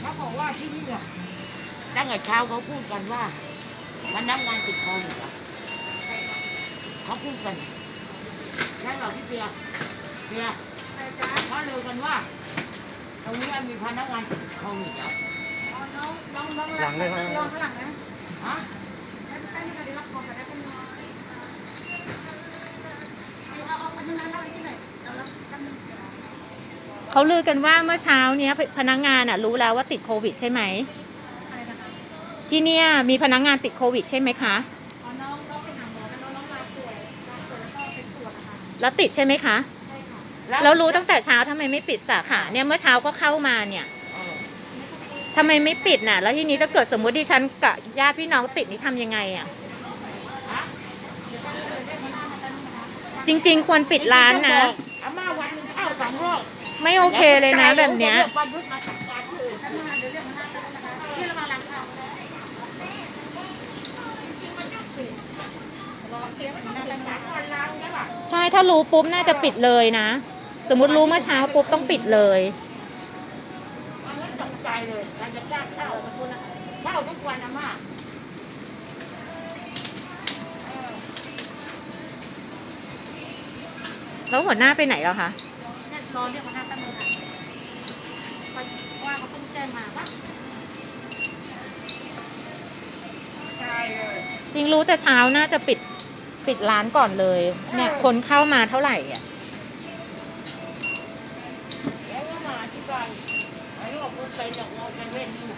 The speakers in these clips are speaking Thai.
เขาบอกว่าที่นี่อะตั้งแต่เช้าเขาพูดกันว่าพนักงานติดโควิดอะเขาพูดกันใช่หรอพี่เปียเปียเขาเลยกันว่าตรงนี้มีพนักงานติดโควิดเหรอหลังเลยครับฮะเขาลือกันว่าเมื่อเช้าเนี้ยพนักงานอะรู้แล้วว่าติดโควิดใช่ไหมที่เนี่ยมีพนักงานติดโควิดใช่ไหมคะแล้วติดใช่ไหมคะแล้วรู้ตั้งแต่เช้าทำไมไม่ปิดสาขาเนี่ยเมื่อเช้าก็เข้ามาเนี่ยเออทำไมไม่ปิดน่ะ แล้วทีนี้ถ้าเกิดสมมติดิฉันกับญาติพี่น้องติดนี่ทำยังไงอะจริง ๆ ควรปิดร้านนะ ไม่โอเคเลยนะแบบเนี้ยวันยุทธมาจัดการที่อื่นใช่ถ้ารู้ปุ๊บน่าจะปิดเลยนะ สมมติรู้เมื่อเช้าปุ๊บต้องปิดเลยอันนั้นตกใจเลยใครจะกล้าเข้าเข้าทุกวันอาม่าแล้วหัวหน้าไปไหนแล้วคะเนี่ยรอเรียกหัวหน้าตั้งมือค่ะเพราะ ว่าเขาเพิ่งแจ้งมาว่าใช่เลยจริงรู้แต่เช้าน่าจะปิดปิดร้านก่อนเลย เนี่ยคนเข้ามาเท่าไหร่อะแล้วก็มาอธิบายไอ้โรคมันเป็นอย่างเราจะเว้นอยู่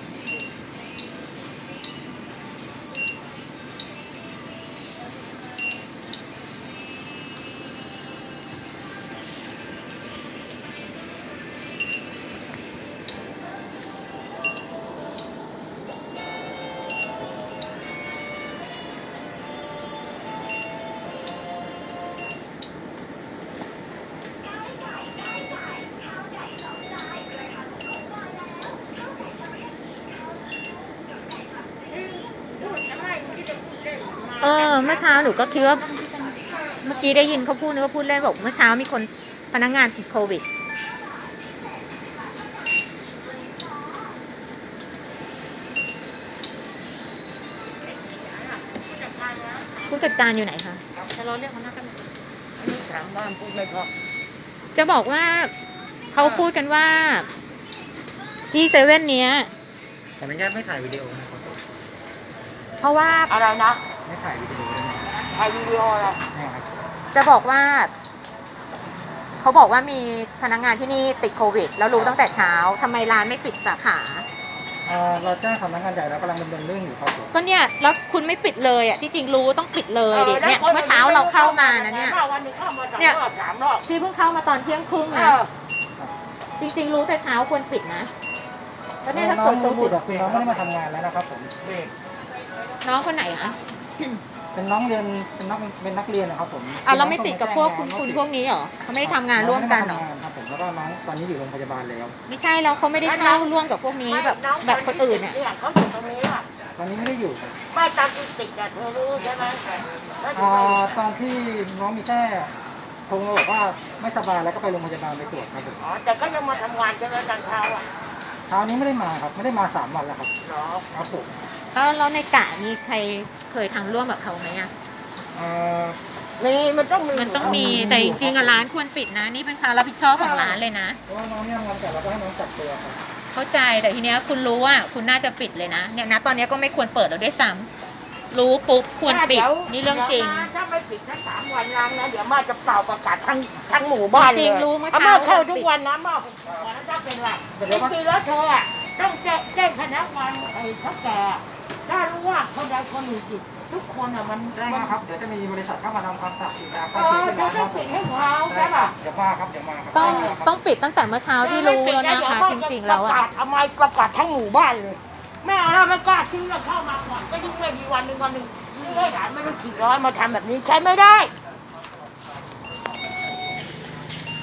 เออ เมื่อเช้าหนูก็คิดว่า เมื่อกี้ได้ยินเขาพูดนึกว่าพูดเล่นบอกเมื่อเช้ามีคนพนักงานติดโควิดจัดการนะผู้จัดการอยู่ไหนคะจะรอเรียกหัวหน้าตั้งมืออันนี้ถามบ้านพูดไม่พอจะบอกว่าเขาพูดกันว่า ที่เซเว่นเนี้ยขออนุญาตไม่ถ่ายวิดีโอนะครับผมเพราะว่า อะไรนะ ไม่ถ่ายวิดีโอได้ไหมถ่ายวิดีโออะไรไม่ครับจะบอกว่า เขาบอกว่ามีพนักงานที่นี่ติดโควิด แล้วรู้ตั้งแต่เช้าทำไมร้านไม่ปิดสาขา เอ่อเราแจ้งสำนักงานใหญ่แล้วกำลังดำเนินเรื่องอยู่ครับผมก็เนี่ยแล้วคุณไม่ปิดเลยอะที่จริงรู้ต้องปิดเลยดิเนี่ยเมื่อเช้าเราเข้ามานะเนี่ย วันหนึงเข้ามาสองเนี่ย รอบสามรอบพี่เพิ่งเข้ามาตอนเที่ยงครึ่งเอนะอจริง ๆ รู้แต่เช้าควรปิดนะแล้วเนี่ยถ้าเกิดสมมติน้องน้องไม่ได้มาทำงานแล้วนะครับผม เบรกน้องคนไหนอะ เป็นน้องเรียนเป็นนักเป็นนักเรียนนะครับผมอะเราไม่ติดกับพวกคุณคุณพวกนี้เหรอเขาไม่ได้ทำงานร่วมกันเหรองานครับผมแล้วก็น้องตอนนี้อยู่โรงพยาบาลแล้ว ไม่ใช่แล้วเขาไม่ได้เข้าร่วมกับพวกนี้แบบแบบคนอื่นเนี่ยเขาอยู่ตรงนี้อะตอนนี้ไม่ได้อยู่ครับไม่ตามที่ติดอะเธอรู้ใช่ไหมแล้วทำอ่าไมตอนที่น้องมีแค่โทรมาบอกว่าไม่สบายแล้วก็ไปโรงพยาบาลไปตรวจครับผมอ๋อแต่ก็ยังมาทำงานใช่ไหมตอนเช้าอะ เช้านี้ไม่ได้มาครับ ไม่ได้มาสามวันแล้วครับเหรอครับผมแล้วแล้วในกะมีใครเคยทำร่วมกับเขาไหมอะเอ่อนี่มันต้องมีมันต้องมีแต่จริงๆอะร้านควรปิดนะ นี่เป็นความรับผิดชอบของร้านเลยนะ เพราะว่าน้องเนี่ยทำงานแต่เราก็ให้น้องกักตัวครับเข้าใจแต่ทีเนี้ยคุณรู้ว่าคุณน่าจะปิดเลยนะเนี่ยนะตอนเนี้ยก็ไม่ควรเปิดแล้วด้วยซ้ำรู้ปุ๊บควรปิดดี๋ยวนี่เรื่องจริง ดี๋ยวนะถ้า ไม่ปิดแค่สามวันล้างนะเดี๋ยวมาจะเป่าประกาศทั้งทั้งหมู่บ้านเลยจริงรู้เมื่อเช้ามาเข้าวันปิดทุกวันนะมาขอแล้วถ้าเป็นไรเดี๋ยวจก็ริงๆแล้วเธออะต้องแจ้งแจ้งพนักงานไอ้เท่าแก่ถ้ารู้ว่าคนใดคนหนึ่งติดทุกคนอะมันแจ้งมาครับ เดี๋ยวจะมีบริษัทเข้ามาทำความสะอาดอีกนะคเอรับอเธอต้องปิดให้เขาใช่ป่ะ เดี๋ยวมาครับ เดี๋ยวมาครับต้องเดี๋ยวมาครับ ต้องปิดตั้งแต่เมื่อเช้าที่รู้แล้วนะคะ จริงๆแล้วประอะกาศทำไมประกาศทั้งหมู่บ้านเลย แม่เราไม่กล้าทิ้งเราเข้ามาก่อนก็ยิ่งไม่ดีวันหนึ่งวันหนึ่ง นี่ให้หลานไม่ต้องขี่ร้อนมาทำแบบนี้ใช้ไม่ได้